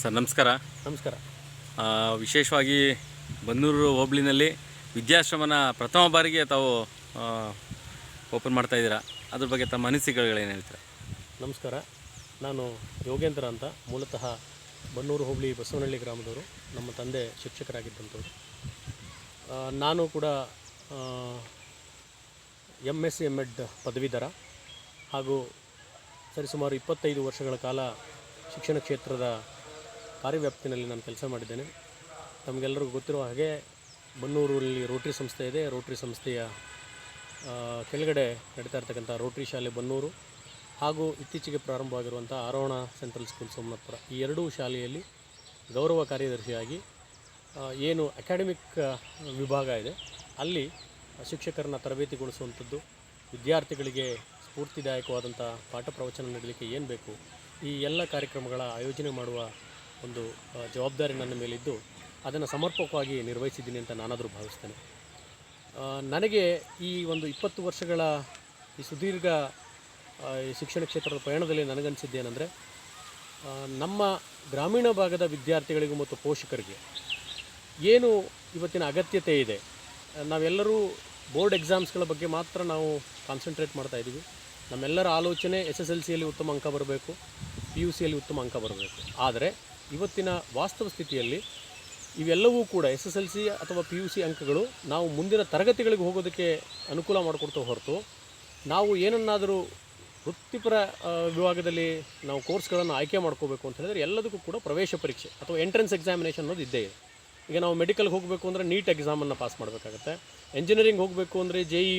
Sir ನಮಸ್ಕಾರ. ನಮಸ್ಕಾರ. ವಿಶೇಷವಾಗಿ ಬನ್ನೂರು ಹೋಬಳಿನಲ್ಲಿ ವಿದ್ಯಾಶ್ರಮನ ಪ್ರಥಮ ಬಾರಿಗೆ ತಾವು ಓಪನ್ ಮಾಡ್ತಾ ಇದ್ದೀರಾ? ಅದ್ರ ಬಗ್ಗೆ ತಮ್ಮ ಅನಿಸಿಕೆಗಳೇನು ಹೇಳ್ತಾರೆ? ನಮಸ್ಕಾರ. ನಾನು ಯೋಗೇಂದ್ರ ಅಂತ ಮೂಲತಃ ಬನ್ನೂರು ಹೋಬಳಿ ಬಸವನಹಳ್ಳಿ ಗ್ರಾಮದವರು ನಮ್ಮ ತಂದೆ ಶಿಕ್ಷಕರಾಗಿದ್ದಂಥವ್ರು. ನಾನು ಕೂಡ M S C M Ed ಪದವೀಧರ ಹಾಗೂ ಸರಿಸುಮಾರು ಇಪ್ಪತ್ತೈದು ವರ್ಷಗಳ ಕಾಲ ಶಿಕ್ಷಣ ಕ್ಷೇತ್ರದ ಕಾರ್ಯವ್ಯಾಪ್ತಿನಲ್ಲಿ ನಾನು ಕೆಲಸ ಮಾಡಿದ್ದೇನೆ. ತಮಗೆಲ್ಲರಿಗೂ ಗೊತ್ತಿರುವ ಹಾಗೆ ಬನ್ನೂರಲ್ಲಿ ರೋಟ್ರಿ ಸಂಸ್ಥೆ ಇದೆ. ರೋಟ್ರಿ ಸಂಸ್ಥೆಯ ಕೆಳಗಡೆ ನಡೀತಾ ಇರ್ತಕ್ಕಂಥ ರೋಟ್ರಿ ಶಾಲೆ ಬನ್ನೂರು ಹಾಗೂ ಇತ್ತೀಚೆಗೆ ಪ್ರಾರಂಭವಾಗಿರುವಂಥ ಆರೋಹಣ ಸೆಂಟ್ರಲ್ ಸ್ಕೂಲ್ ಸೋಮನಾಥಪುರ. ಈ ಎರಡೂ ಶಾಲೆಯಲ್ಲಿ ಗೌರವ ಕಾರ್ಯದರ್ಶಿಯಾಗಿ ಏನು ಅಕಾಡೆಮಿಕ್ ವಿಭಾಗ ಇದೆ. ಅಲ್ಲಿ ಶಿಕ್ಷಕರನ್ನ ತರಬೇತಿಗೊಳಿಸುವಂಥದ್ದು, ವಿದ್ಯಾರ್ಥಿಗಳಿಗೆ ಸ್ಫೂರ್ತಿದಾಯಕವಾದಂಥ ಪಾಠ ಪ್ರವಚನ ನೀಡಲಿಕ್ಕೆ ಏನು ಬೇಕು, ಈ ಎಲ್ಲ ಕಾರ್ಯಕ್ರಮಗಳ ಆಯೋಜನೆ ಮಾಡುವ ಒಂದು ಜವಾಬ್ದಾರಿ ನನ್ನ ಮೇಲಿದ್ದು, ಅದನ್ನು ಸಮರ್ಪಕವಾಗಿ ನಿರ್ವಹಿಸಿದ್ದೀನಿ ಅಂತ ನಾನಾದರೂ ಭಾವಿಸ್ತೇನೆ. ನನಗೆ ಈ ಒಂದು ಇಪ್ಪತ್ತು ವರ್ಷಗಳ ಈ ಸುದೀರ್ಘ ಈ ಶಿಕ್ಷಣ ಕ್ಷೇತ್ರದ ಪ್ರಯಾಣದಲ್ಲಿ ನನಗನ್ನಿಸಿದ್ದೇನೆಂದರೆ ನಮ್ಮ ಗ್ರಾಮೀಣ ಭಾಗದ ವಿದ್ಯಾರ್ಥಿಗಳಿಗೂ ಮತ್ತು ಪೋಷಕರಿಗೆ ಏನು ಇವತ್ತಿನ ಅಗತ್ಯತೆ ಇದೆ? ನಾವೆಲ್ಲರೂ ಬೋರ್ಡ್ ಎಕ್ಸಾಮ್ಸ್ಗಳ ಬಗ್ಗೆ ಮಾತ್ರ ನಾವು ಕಾನ್ಸಂಟ್ರೇಟ್ ಮಾಡ್ತಾ ಇದ್ದೀವಿ. ನಮ್ಮೆಲ್ಲರ ಆಲೋಚನೆ ಎಸ್ ಎಸ್ ಎಲ್ ಸಿಯಲ್ಲಿ ಉತ್ತಮ ಅಂಕ ಬರಬೇಕು, ಪಿ ಯು ಸಿಯಲ್ಲಿ ಉತ್ತಮ ಅಂಕ ಬರಬೇಕು. ಆದರೆ ಇವತ್ತಿನ ವಾಸ್ತವ ಸ್ಥಿತಿಯಲ್ಲಿ ಇವೆಲ್ಲವೂ ಕೂಡ ಎಸ್ ಎಸ್ ಎಲ್ ಸಿ ಅಥವಾ ಪಿ ಯು ಸಿ ಅಂಕಗಳು ನಾವು ಮುಂದಿನ ತರಗತಿಗಳಿಗೆ ಹೋಗೋದಕ್ಕೆ ಅನುಕೂಲ ಮಾಡಿಕೊಡ್ತಾ ಹೊರತು ನಾವು ಏನನ್ನಾದರೂ ವೃತ್ತಿಪರ ವಿಭಾಗದಲ್ಲಿ ನಾವು ಕೋರ್ಸ್ಗಳನ್ನು ಆಯ್ಕೆ ಮಾಡ್ಕೋಬೇಕು ಅಂತ ಹೇಳಿದರೆ ಎಲ್ಲದಕ್ಕೂ ಕೂಡ ಪ್ರವೇಶ ಪರೀಕ್ಷೆ ಅಥವಾ ಎಂಟ್ರೆನ್ಸ್ ಎಕ್ಸಾಮಿನೇಷನ್ ಅನ್ನೋದು ಇದ್ದೇ ಇದೆ. ಈಗ ನಾವು ಮೆಡಿಕಲ್ಗೆ ಹೋಗಬೇಕು ಅಂದರೆ ನೀಟ್ ಎಕ್ಸಾಮನ್ನು ಪಾಸ್ ಮಾಡಬೇಕಾಗತ್ತೆ. ಇಂಜಿನಿಯರಿಂಗ್ ಹೋಗಬೇಕು ಅಂದರೆ ಜೆ ಇ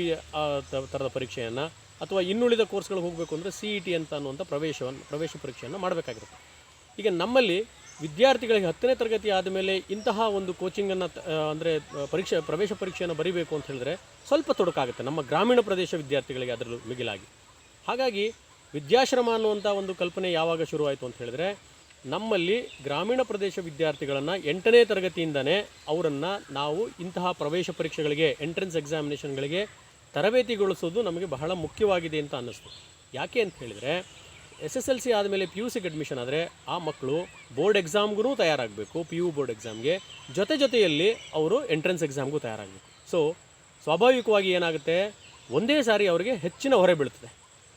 ಥರದ ಪರೀಕ್ಷೆಯನ್ನು ಅಥವಾ ಇನ್ನುಳಿದ ಕೋರ್ಸ್ಗಳಿಗೆ ಹೋಗಬೇಕು ಅಂದರೆ ಸಿ ಇ ಟಿ ಅಂತ ಅನ್ನುವಂಥ ಪ್ರವೇಶವನ್ನು, ಪ್ರವೇಶ ಪರೀಕ್ಷೆಯನ್ನು ಮಾಡಬೇಕಾಗಿರುತ್ತೆ. ಈಗ ನಮ್ಮಲ್ಲಿ ವಿದ್ಯಾರ್ಥಿಗಳಿಗೆ ಹತ್ತನೇ ತರಗತಿ ಆದಮೇಲೆ ಇಂತಹ ಒಂದು ಕೋಚಿಂಗನ್ನು ಅಂದರೆ ಪರೀಕ್ಷೆ, ಪ್ರವೇಶ ಪರೀಕ್ಷೆಯನ್ನು ಬರೀಬೇಕು ಅಂತ ಹೇಳಿದ್ರೆ ಸ್ವಲ್ಪ ತೊಡಕಾಗುತ್ತೆ. ನಮ್ಮ ಗ್ರಾಮೀಣ ಪ್ರದೇಶ ವಿದ್ಯಾರ್ಥಿಗಳಿಗೆ ಅದರಲ್ಲೂ ಮಿಗಿಲಾಗಿ. ಹಾಗಾಗಿ ವಿದ್ಯಾಶ್ರಮ ಅನ್ನುವಂಥ ಒಂದು ಕಲ್ಪನೆ ಯಾವಾಗ ಶುರುವಾಯಿತು ಅಂತ ಹೇಳಿದ್ರೆ, ನಮ್ಮಲ್ಲಿ ಗ್ರಾಮೀಣ ಪ್ರದೇಶ ವಿದ್ಯಾರ್ಥಿಗಳನ್ನು ಎಂಟನೇ ತರಗತಿಯಿಂದನೇ ಅವರನ್ನು ನಾವು ಇಂತಹ ಪ್ರವೇಶ ಪರೀಕ್ಷೆಗಳಿಗೆ ಎಂಟ್ರೆನ್ಸ್ ಎಕ್ಸಾಮಿನೇಷನ್ಗಳಿಗೆ ತರಬೇತಿಗೊಳಿಸೋದು ನಮಗೆ ಬಹಳ ಮುಖ್ಯವಾಗಿದೆ ಅಂತ ಅನ್ನಿಸ್ತು. ಯಾಕೆ ಅಂತ ಹೇಳಿದರೆ ಎಸ್ ಎಸ್ ಎಲ್ ಸಿ ಆದಮೇಲೆ ಪಿ ಯು ಸಿಗೆ ಅಡ್ಮಿಷನ್ ಆದರೆ ಆ ಮಕ್ಕಳು ಬೋರ್ಡ್ ಎಕ್ಸಾಮ್ಗೂ ತಯಾರಾಗಬೇಕು ಪಿ ಯು ಬೋರ್ಡ್ ಎಕ್ಸಾಮ್ಗೆ ಜೊತೆ ಜೊತೆಯಲ್ಲಿ ಅವರು ಎಂಟ್ರೆನ್ಸ್ ಎಕ್ಸಾಮ್ಗೂ ತಯಾರಾಗಬೇಕು. ಸೊ ಸ್ವಾಭಾವಿಕವಾಗಿ ಏನಾಗುತ್ತೆ? ಒಂದೇ ಸಾರಿ ಅವರಿಗೆ ಹೆಚ್ಚಿನ ಹೊರೆ ಬೀಳ್ತದೆ.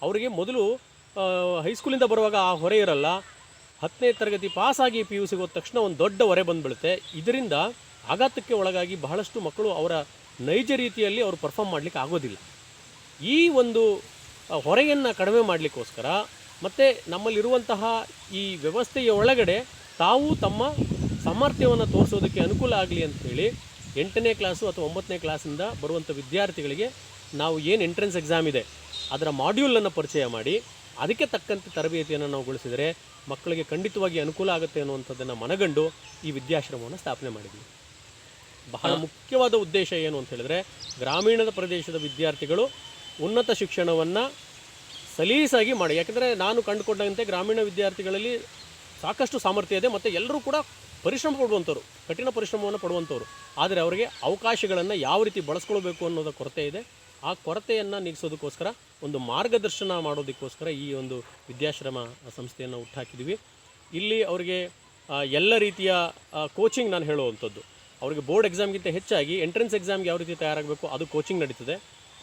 ಅವರಿಗೆ ಮೊದಲು ಹೈಸ್ಕೂಲಿಂದ ಬರುವಾಗ ಆ ಹೊರೆ ಇರಲ್ಲ. ಹತ್ತನೇ ತರಗತಿ ಪಾಸಾಗಿ ಪಿ ಯು ಸಿಗೆ ಹೋದ ತಕ್ಷಣ ಒಂದು ದೊಡ್ಡ ಹೊರೆ ಬಂದುಬಿಡುತ್ತೆ. ಇದರಿಂದ ಆಘಾತಕ್ಕೆ ಒಳಗಾಗಿ ಬಹಳಷ್ಟು ಮಕ್ಕಳು ಅವರ ನೈಜ ರೀತಿಯಲ್ಲಿ ಅವರು ಪರ್ಫಾರ್ಮ್ ಮಾಡಲಿಕ್ಕೆ ಆಗೋದಿಲ್ಲ. ಈ ಒಂದು ಹೊರೆಯನ್ನು ಕಡಿಮೆ ಮಾಡಲಿಕ್ಕೋಸ್ಕರ ಮತ್ತು ನಮ್ಮಲ್ಲಿರುವಂತಹ ಈ ವ್ಯವಸ್ಥೆಯ ಒಳಗಡೆ ತಾವು ತಮ್ಮ ಸಾಮರ್ಥ್ಯವನ್ನು ತೋರಿಸೋದಕ್ಕೆ ಅನುಕೂಲ ಆಗಲಿ ಅಂಥೇಳಿ ಎಂಟನೇ ಕ್ಲಾಸು ಅಥವಾ ಒಂಬತ್ತನೇ ಕ್ಲಾಸಿಂದ ಬರುವಂಥ ವಿದ್ಯಾರ್ಥಿಗಳಿಗೆ ನಾವು ಏನು ಎಂಟ್ರೆನ್ಸ್ ಎಕ್ಸಾಮ್ ಇದೆ ಅದರ ಮಾಡ್ಯೂಲನ್ನು ಪರಿಚಯ ಮಾಡಿ ಅದಕ್ಕೆ ತಕ್ಕಂತೆ ತರಬೇತಿಯನ್ನು ನಾವು ಗೊಳಿಸಿದರೆ ಮಕ್ಕಳಿಗೆ ಖಂಡಿತವಾಗಿ ಅನುಕೂಲ ಆಗುತ್ತೆ ಅನ್ನುವಂಥದ್ದನ್ನು ಮನಗಂಡು ಈ ವಿದ್ಯಾಶ್ರಮವನ್ನು ಸ್ಥಾಪನೆ ಮಾಡಿದ್ವಿ. ಬಹಳ ಮುಖ್ಯವಾದ ಉದ್ದೇಶ ಏನು ಅಂತ ಹೇಳಿದ್ರೆ ಗ್ರಾಮೀಣದ ಪ್ರದೇಶದ ವಿದ್ಯಾರ್ಥಿಗಳು ಉನ್ನತ ಶಿಕ್ಷಣವನ್ನು ಸಲೀಸಾಗಿ ಮಾಡಿ. ಯಾಕಂದರೆ ನಾನು ಕಂಡುಕೊಂಡಂತೆ ಗ್ರಾಮೀಣ ವಿದ್ಯಾರ್ಥಿಗಳಲ್ಲಿ ಸಾಕಷ್ಟು ಸಾಮರ್ಥ್ಯ ಇದೆ ಮತ್ತು ಎಲ್ಲರೂ ಕೂಡ ಪರಿಶ್ರಮ ಪಡುವಂಥವ್ರು, ಕಠಿಣ ಪರಿಶ್ರಮವನ್ನು ಪಡುವಂಥವ್ರು. ಆದರೆ ಅವರಿಗೆ ಅವಕಾಶಗಳನ್ನು ಯಾವ ರೀತಿ ಬಳಸ್ಕೊಳ್ಬೇಕು ಅನ್ನೋದ ಕೊರತೆ ಇದೆ. ಆ ಕೊರತೆಯನ್ನು ನೀಗಿಸೋದಕ್ಕೋಸ್ಕರ, ಒಂದು ಮಾರ್ಗದರ್ಶನ ಮಾಡೋದಕ್ಕೋಸ್ಕರ ಈ ಒಂದು ವಿದ್ಯಾಶ್ರಮ ಸಂಸ್ಥೆಯನ್ನು ಹುಟ್ಟಾಕಿದ್ದೀವಿ ಇಲ್ಲಿ ಅವರಿಗೆ ಎಲ್ಲ ರೀತಿಯ ಕೋಚಿಂಗ್ ನಾನು ಹೇಳುವಂಥದ್ದು. ಅವರಿಗೆ ಬೋರ್ಡ್ ಎಕ್ಸಾಮ್ಗಿಂತ ಹೆಚ್ಚಾಗಿ ಎಂಟ್ರೆನ್ಸ್ ಎಕ್ಸಾಮ್ಗೆ ಯಾವ ರೀತಿ ತಯಾರಾಗಬೇಕು ಅದು ಕೋಚಿಂಗ್ ನಡೀತದೆ.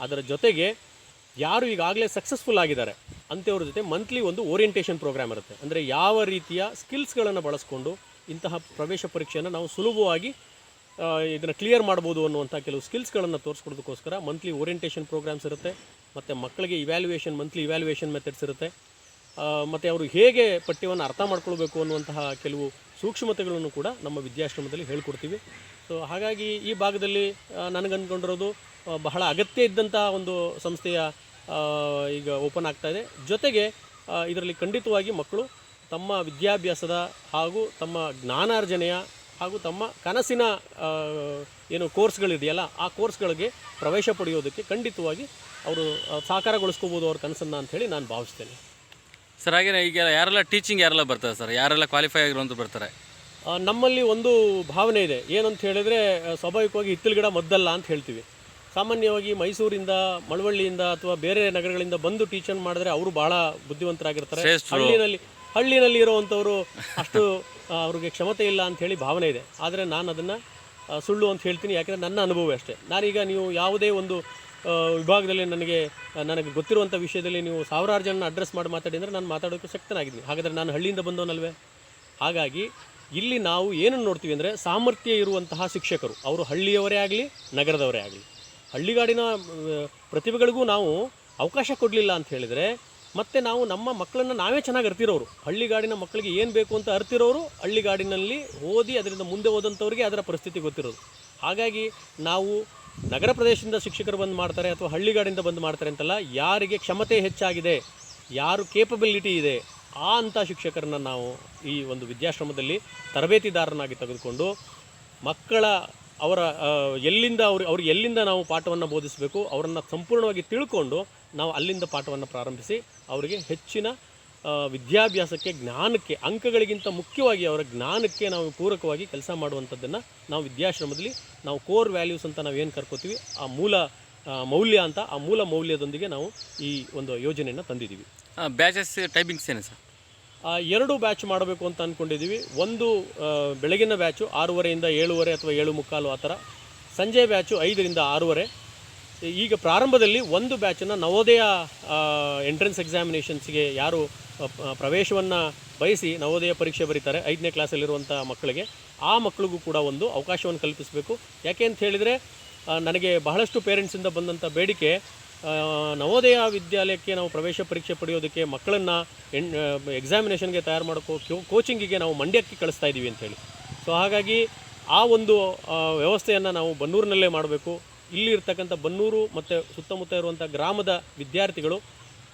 ಅದರ ಜೊತೆಗೆ ಯಾರು ಈಗಾಗಲೇ ಸಕ್ಸಸ್ಫುಲ್ ಆಗಿದ್ದಾರೆ, ಅಂಥವ್ರ ಜೊತೆ ಮಂತ್ಲಿ ಒಂದು ಓರಿಯಂಟೇಷನ್ ಪ್ರೋಗ್ರಾಮ್ ಇರುತ್ತೆ. ಅಂದರೆ ಯಾವ ರೀತಿಯ ಸ್ಕಿಲ್ಸ್ಗಳನ್ನು ಬಳಸ್ಕೊಂಡು ಇಂತಹ ಪ್ರವೇಶ ಪರೀಕ್ಷೆಯನ್ನು ನಾವು ಸುಲಭವಾಗಿ ಇದನ್ನು ಕ್ಲಿಯರ್ ಮಾಡ್ಬೋದು ಅನ್ನುವಂಥ ಕೆಲವು ಸ್ಕಿಲ್ಸ್ಗಳನ್ನು ತೋರಿಸ್ಕೊಡೋದಕ್ಕೋಸ್ಕರ ಮಂತ್ಲಿ ಓರಿಯಂಟೇಷನ್ ಪ್ರೋಗ್ರಾಮ್ಸ್ ಇರುತ್ತೆ. ಮತ್ತು ಮಕ್ಕಳಿಗೆ ಇವ್ಯಾಲ್ಯೂಯೇಷನ್ ಮಂತ್ಲಿ ಇವ್ಯಾಲ್ಯೂಯೇಷನ್ ಮೆಥಡ್ಸ್ ಇರುತ್ತೆ. ಮತ್ತು ಅವರು ಹೇಗೆ ಪಠ್ಯವನ್ನು ಅರ್ಥ ಮಾಡ್ಕೊಳ್ಬೇಕು ಅನ್ನುವಂತಹ ಕೆಲವು ಸೂಕ್ಷ್ಮತೆಗಳನ್ನು ಕೂಡ ನಮ್ಮ ವಿದ್ಯಾಶ್ರಮದಲ್ಲಿ ಹೇಳ್ಕೊಡ್ತೀವಿ. ಸೊ ಹಾಗಾಗಿ ಈ ಭಾಗದಲ್ಲಿ ನನಗನ್ಕೊಂಡಿರೋದು ಬಹಳ ಅಗತ್ಯ ಇದ್ದಂತಹ ಒಂದು ಸಂಸ್ಥೆಯ ಈಗ ಓಪನ್ ಆಗ್ತಾ ಇದೆ. ಜೊತೆಗೆ ಇದರಲ್ಲಿ ಖಂಡಿತವಾಗಿ ಮಕ್ಕಳು ತಮ್ಮ ವಿದ್ಯಾಭ್ಯಾಸದ ಹಾಗೂ ತಮ್ಮ ಜ್ಞಾನಾರ್ಜನೆಯ ಹಾಗೂ ತಮ್ಮ ಕನಸಿನ ಏನು ಕೋರ್ಸ್ಗಳಿದೆಯಲ್ಲ, ಆ ಕೋರ್ಸ್ಗಳಿಗೆ ಪ್ರವೇಶ ಪಡೆಯೋದಕ್ಕೆ ಖಂಡಿತವಾಗಿ ಅವರು ಸಾಕಾರಗೊಳಿಸ್ಕೋಬೋದು ಅವ್ರ ಕನಸನ್ನು ಅಂಥೇಳಿ ನಾನು ಭಾವಿಸ್ತೇನೆ. ಸರ್ ಹಾಗೆ ಈಗ ಯಾರೆಲ್ಲ ಟೀಚಿಂಗ್ ಯಾರೆಲ್ಲ ಬರ್ತಾರೆ ಸರ್? ಯಾರೆಲ್ಲ ಕ್ವಾಲಿಫೈ ಆಗಿರುವಂತ ಬರ್ತಾರೆ? ಆ, ನಮ್ಮಲ್ಲಿ ಒಂದು ಭಾವನೆ ಇದೆ. ಏನಂತ ಹೇಳಿದ್ರೆ ಸ್ವಾಭಾವಿಕವಾಗಿ ಹಿತ್ತಲು ಗಿಡ ಮದ್ದಲ್ಲ ಅಂತ ಹೇಳ್ತೀವಿ. ಸಾಮಾನ್ಯವಾಗಿ ಮೈಸೂರಿಂದ ಮಳವಳ್ಳಿಯಿಂದ ಅಥವಾ ಬೇರೆ ನಗರಗಳಿಂದ ಬಂದು ಟೀಚರ್ ಮಾಡಿದ್ರೆ ಅವರು ಬಹಳ ಬುದ್ಧಿವಂತರಾಗಿರ್ತಾರೆ. ಹಳ್ಳಿನಲ್ಲಿ ಹಳ್ಳಿನಲ್ಲಿ ಇರುವಂಥವರು ಅಷ್ಟು ಆ, ಅವ್ರಿಗೆ ಕ್ಷಮತೆ ಇಲ್ಲ ಅಂತ ಹೇಳಿ ಭಾವನೆ ಇದೆ. ಆದರೆ ನಾನು ಅದನ್ನು ಸುಳ್ಳು ಅಂತ ಹೇಳ್ತೀನಿ. ಯಾಕಂದ್ರೆ ನನ್ನ ಅನುಭವ ಅಷ್ಟೇ. ನಾನೀಗ ನೀವು ಯಾವುದೇ ಒಂದು ವಿಭಾಗದಲ್ಲಿ ನನಗೆ ನನಗೆ ಗೊತ್ತಿರುವಂಥ ವಿಷಯದಲ್ಲಿ ನೀವು ಸಾವಿರಾರು ಜನ ಅಡ್ರೆಸ್ ಮಾಡಿ ಮಾತಾಡಿ ಅಂದರೆ ನಾನು ಮಾತಾಡೋಕ್ಕೆ ಶಕ್ತನಾಗಿದ್ದೀನಿ. ಹಾಗಾದರೆ ನಾನು ಹಳ್ಳಿಯಿಂದ ಬಂದವನಲ್ವೇ? ಹಾಗಾಗಿ ಇಲ್ಲಿ ನಾವು ಏನನ್ನು ನೋಡ್ತೀವಿ ಅಂದರೆ ಸಾಮರ್ಥ್ಯ ಇರುವಂತಹ ಶಿಕ್ಷಕರು. ಅವರು ಹಳ್ಳಿಯವರೇ ಆಗಲಿ, ನಗರದವರೇ ಆಗಲಿ. ಹಳ್ಳಿಗಾಡಿನ ಪ್ರತಿಭೆಗಳಿಗೂ ನಾವು ಅವಕಾಶ ಕೊಡಲಿಲ್ಲ ಅಂತ ಹೇಳಿದರೆ ಮತ್ತು ನಾವು ನಮ್ಮ ಮಕ್ಕಳನ್ನು ನಾವೇ ಚೆನ್ನಾಗಿ ಅರ್ತಿರೋರು. ಹಳ್ಳಿಗಾಡಿನ ಮಕ್ಕಳಿಗೆ ಏನು ಬೇಕು ಅಂತ ಅರ್ತಿರೋರು, ಹಳ್ಳಿಗಾಡಿನಲ್ಲಿ ಓದಿ ಅದರಿಂದ ಮುಂದೆ ಹೋದಂಥವ್ರಿಗೆ ಅದರ ಪರಿಸ್ಥಿತಿ ಗೊತ್ತಿರೋದು. ಹಾಗಾಗಿ ನಾವು ನಗರ ಪ್ರದೇಶದಿಂದ ಶಿಕ್ಷಕರು ಬಂದು ಮಾಡ್ತಾರೆ ಅಥವಾ ಹಳ್ಳಿಗಾಡಿಂದ ಬಂದು ಮಾಡ್ತಾರೆ ಅಂತಲ್ಲ, ಯಾರಿಗೆ ಕ್ಷಮತೆ ಹೆಚ್ಚಾಗಿದೆ, ಯಾರು ಕೇಪಬಿಲಿಟಿ ಇದೆ, ಆ ಅಂಥ ಶಿಕ್ಷಕರನ್ನ ನಾವು ಈ ಒಂದು ವಿದ್ಯಾಶ್ರಮದಲ್ಲಿ ತರಬೇತಿದಾರನಾಗಿ ತೆಗೆದುಕೊಂಡು ಮಕ್ಕಳ ಅವರ ಎಲ್ಲಿಂದ ಅವ್ರು ಅವ್ರಿಗೆ ಎಲ್ಲಿಂದ ನಾವು ಪಾಠವನ್ನು ಬೋಧಿಸಬೇಕು, ಅವರನ್ನು ಸಂಪೂರ್ಣವಾಗಿ ತಿಳ್ಕೊಂಡು ನಾವು ಅಲ್ಲಿಂದ ಪಾಠವನ್ನು ಪ್ರಾರಂಭಿಸಿ, ಅವರಿಗೆ ಹೆಚ್ಚಿನ ವಿದ್ಯಾಭ್ಯಾಸಕ್ಕೆ ಜ್ಞಾನಕ್ಕೆ ಅಂಕಗಳಿಗಿಂತ ಮುಖ್ಯವಾಗಿ ಅವರ ಜ್ಞಾನಕ್ಕೆ ನಾವು ಪೂರಕವಾಗಿ ಕೆಲಸ ಮಾಡುವಂಥದ್ದನ್ನು ನಾವು ವಿದ್ಯಾಶ್ರಮದಲ್ಲಿ ನಾವು ಕೋರ್ ವ್ಯಾಲ್ಯೂಸ್ ಅಂತ ನಾವು ಏನು ಕರ್ಕೋತೀವಿ? ಆ ಮೂಲ ಮೌಲ್ಯ ಅಂತ ಆ ಮೂಲ ಮೌಲ್ಯದೊಂದಿಗೆ ನಾವು ಈ ಒಂದು ಯೋಜನೆಯನ್ನು ತಂದಿದ್ದೀವಿ. ಬ್ಯಾಚಸ್ ಟೈಮಿಂಗ್ಸ್ ಏನು ಸರ್? ಎರಡು ಬ್ಯಾಚ್ ಮಾಡಬೇಕು ಅಂತ ಅಂದ್ಕೊಂಡಿದ್ದೀವಿ ಒಂದು ಬೆಳಗಿನ ಬ್ಯಾಚು ಆರೂವರೆಯಿಂದ ಏಳುವರೆ ಅಥವಾ ಏಳು ಮುಕ್ಕಾಲು ಆ ಥರ. ಸಂಜೆ ಬ್ಯಾಚು ಐದರಿಂದ ಆರೂವರೆ. ಈಗ ಪ್ರಾರಂಭದಲ್ಲಿ ಒಂದು ಬ್ಯಾಚನ್ನು ನವೋದಯ ಎಂಟ್ರೆನ್ಸ್ ಎಕ್ಸಾಮಿನೇಷನ್ಸ್ಗೆ ಯಾರು ಪ್ರವೇಶವನ್ನು ಬಯಸಿ ನವೋದಯ ಪರೀಕ್ಷೆ ಬರೀತಾರೆ ಐದನೇ ಕ್ಲಾಸಲ್ಲಿರುವಂಥ ಮಕ್ಕಳಿಗೆ. ಆ ಮಕ್ಕಳಿಗೂ ಕೂಡ ಒಂದು ಅವಕಾಶವನ್ನು ಕಲ್ಪಿಸಬೇಕು. ಯಾಕೆ ಅಂತ ಹೇಳಿದರೆ ನನಗೆ ಬಹಳಷ್ಟು ಪೇರೆಂಟ್ಸಿಂದ ಬಂದಂಥ ಬೇಡಿಕೆ ನವೋದಯ ವಿದ್ಯಾಲಯಕ್ಕೆ ನಾವು ಪ್ರವೇಶ ಪರೀಕ್ಷೆ ಪಡೆಯೋದಕ್ಕೆ ಮಕ್ಕಳನ್ನು ಎನ್ ಎಕ್ಸಾಮಿನೇಷನ್ಗೆ ತಯಾರು ಮಾಡೋಕ್ಕೋ ಕೋಚಿಂಗಿಗೆ ನಾವು ಮಂಡ್ಯಕ್ಕೆ ಕಳಿಸ್ತಾ ಇದ್ದೀವಿ ಅಂತೇಳಿ ಸೊ ಹಾಗಾಗಿ ಆ ಒಂದು ವ್ಯವಸ್ಥೆಯನ್ನು ನಾವು ಬನ್ನೂರಿನಲ್ಲೇ ಮಾಡಬೇಕು. ಇಲ್ಲಿ ಇರ್ತಕ್ಕಂಥ ಬನ್ನೂರು ಮತ್ತು ಸುತ್ತಮುತ್ತ ಇರುವಂಥ ಗ್ರಾಮದ ವಿದ್ಯಾರ್ಥಿಗಳು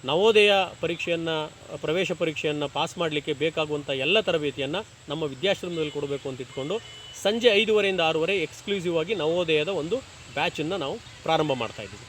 ನವೋದಯ ಪರೀಕ್ಷೆಯನ್ನು, ಪ್ರವೇಶ ಪರೀಕ್ಷೆಯನ್ನು ಪಾಸ್ ಮಾಡಲಿಕ್ಕೆ ಬೇಕಾಗುವಂಥ ಎಲ್ಲ ತರಬೇತಿಯನ್ನು ನಮ್ಮ ವಿದ್ಯಾಶ್ರಮದಲ್ಲಿ ಕೊಡಬೇಕು ಅಂತ ಇಟ್ಕೊಂಡು ಸಂಜೆ ಐದುವರೆಯಿಂದ ಆರೂವರೆ ಎಕ್ಸ್ಕ್ಲೂಸಿವ್ ಆಗಿ ನವೋದಯದ ಒಂದು ಬ್ಯಾಚನ್ನು ನಾವು ಪ್ರಾರಂಭ ಮಾಡ್ತಾ ಇದ್ದೀವಿ.